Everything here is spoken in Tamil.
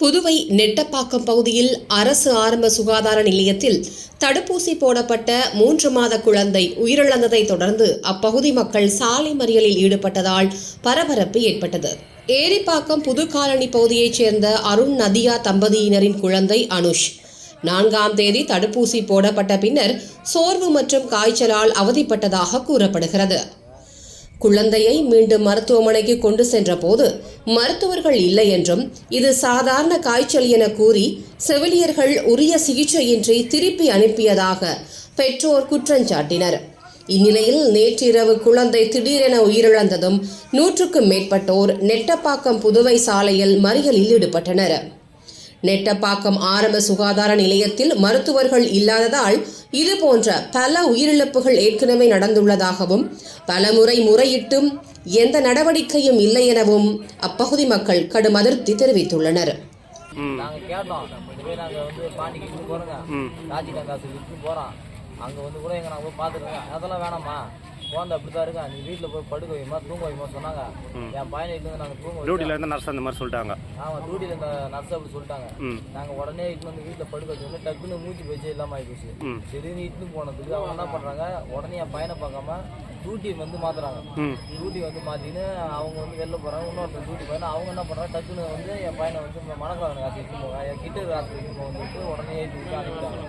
புதுவை நெட்டப்பாக்கம் பகுதியில் அரசு ஆரம்ப சுகாதார நிலையத்தில் தடுப்பூசி போடப்பட்ட மூன்று மாத குழந்தை உயிரிழந்ததை தொடர்ந்து அப்பகுதி மக்கள் சாலை மறியலில் ஈடுபட்டதால் பரபரப்பு ஏற்பட்டது. ஏரிப்பாக்கம் புதுக்காலனி பகுதியைச் சேர்ந்த அருண் நதியா தம்பதியினரின் குழந்தை அனுஷ். நான்காம் தேதி தடுப்பூசி போடப்பட்ட பின்னர் சோர்வு மற்றும் காய்ச்சலால் அவதிப்பட்டதாக கூறப்படுகிறது. குழந்தையை மீண்டும் மருத்துவமனைக்கு கொண்டு சென்றபோது மருத்துவர்கள் இல்லை என்றும் இது சாதாரண காய்ச்சல் என கூறி செவிலியர்கள் உரிய சிகிச்சையின்றி திருப்பி அனுப்பியதாக பெற்றோர் குற்றஞ்சாட்டினர் இந்நிலையில் நேற்றிரவு குழந்தை திடீரென உயிரிழந்ததும் நூற்றுக்கும் மேற்பட்டோர் நெட்டப்பாக்கம் புதுவை சாலையில் மறியலில் ஈடுபட்டனர். நெட்டப்பாக்கம் ஆரம்ப சுகாதார நிலையத்தில் மருத்துவர்கள் இல்லாததால் இது போன்ற பல உயிரிழப்புகள் ஏற்கனவே நடந்துள்ளதாகவும் பலமுறை முறையிட்டும் எந்த நடவடிக்கையும் இல்லை எனவும் அப்பகுதி மக்கள் கடும் அதிருப்தி தெரிவித்துள்ளனர். நாங்க கேட்டோம். இந்த மாதிரி நாங்க வந்து பாண்டிக்கு காசு அங்க கூட எங்க நாங்க போய் பாத்துருக்கோங்க அதெல்லாம் வேணாம்மா குழந்தை அப்படிதான் இருக்கா? நீ வீட்டுல போய் படுக்க வைமா தூங்க வைமா சொன்னாங்க. என் பையனை இட்டு வந்து நாங்க தூங்க. டியூட்டில இருந்து நர்ஸ் அந்த மாதிரி சொல்லிட்டாங்க. ஆமா டியூட்டில இந்த நர்ஸ் அப்படி சொல்லிட்டாங்க. ம். நாங்க உடனே இட்டு வந்து வீட்டுல படுக்க வச்சோம் டக்குன்னு மூச்சு பேச்சு இல்லாம ஆயிடுச்சு ம். சரின்னு இட்டு போனதுக்கு அவங்க என்ன பண்றாங்க? உடனே என் பையனை பார்க்காம டியூட்டி வந்து மாத்துறாங்க. டியூட்டி வந்து மாத்தின்னு அவங்க வந்து வெளில போறாங்க. இன்னொருத்தர் டியூட்டி போயினா அவங்க என்ன பண்றாங்க? டக்குன்னு வந்து என் பையனை வந்து மணக்காரன் காசு இட்டு போங்க என் கிட்ட காசு இட்டு போங்க உடனே ஏற்றி விட்டு அனுப்பிட்டாங்க.